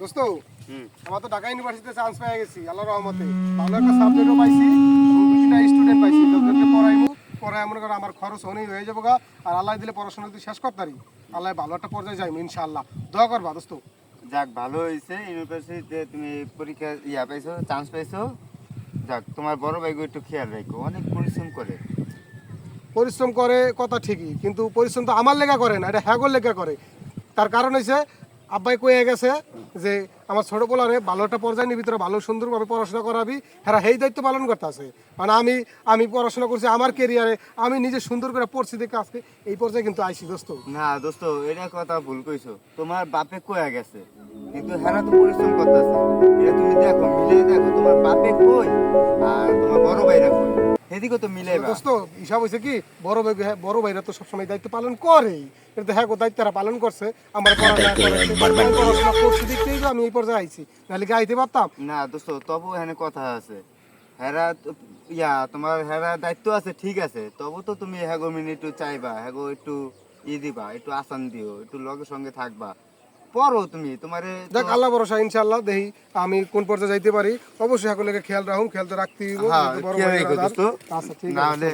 দোস্ত আমার তো ঢাকা ইউনিভার্সিটিতে চান্স পেয়ে গেছি রহমতে। ভালো একটা সাবজেক্টও পাইছি দুইটা স্টুডেন্ট পাইছি। পড়াইবো পড়াই মনে করো আমার খরচ অনেক হয়ে যাব গা আর আল্লাহ দিলে পড়াশোনা যদি শেষ করতারি আল্লাহ ভালো একটা পর্যায়ে ইনশাআল্লাহ। দোয়া করবা দোস্ত। যাক ভালো হয়েছে ইউনিভার্সিটিতে তুমি পরীক্ষা ইয়া পাইছো চান্স পাইছো। যাক তোমার বড় ভাইকে একটু খেয়াল রাখো অনেক পরিশ্রম করে। পরিশ্রম করে কথা ঠিকই কিন্তু পরিশ্রম তো আমার লেখা করে না এটা হ্যাগোর লেখা করে। তার কারণ হচ্ছে আব্বাই কয়ে গেছে যে, আমার ছোট পোলারে ভালো একটা পর্যায়ের ভিতরে ভালো সুন্দরভাবে পড়াশোনা করাবি হ্যাঁ সেই দায়িত্ব পালন করতে আছে মানে আমি আমি পড়াশোনা করছি আমার কেরিয়ারে আমি নিজে সুন্দর করে পড়ছি দেখে আজকে এই পর্যায়ে কিন্তু আইসি দোস্ত। না, দোস্ত, এটা কথা ভুল কইছো। তোমার বাপে কয়ে গেছে, কিন্তু হ্যাঁ তো পরিশ্রম করতেছে। এটা তুমি দেখো মিলে দেখো, তোমার বাপে সেদিকে তো মিলে দোস্ত হিসাব হয়েছে কি বড় ভাই হ্যাঁ, বড় ভাইরা তো সবসময় দায়িত্ব পালন করেই। কিন্তু হ্যাঁ গো দায়িত্ব তারা পালন করছে। আমার পড়াশোনা আমি করছি। দেখতেই আমি এই পর্যায়ে আইছি। নাহলে কি আইতে পারতাম? না দোস্ত তবু এখানে কথা আছে। হেরা ইয়া তোমার হেরা দায়িত্ব আছে ঠিক আছে। তবু তো তুমি হ্যাগো মিনি একটু চাইবা হ্যাগো একটু ই দিবা একটু আসান দিও একটু লগে সঙ্গে থাকবা। পড়ো তুমি তোমার দেখ আল্লাহ ভরসা ইনশাআল্লাহ দেখি আমি কোন পর্যায়ে যাইতে পারি। অবশ্যই সকলকে খেয়াল রাখুন খেয়াল তো রাখতেই হ্যাঁ আচ্ছা ঠিক আছে।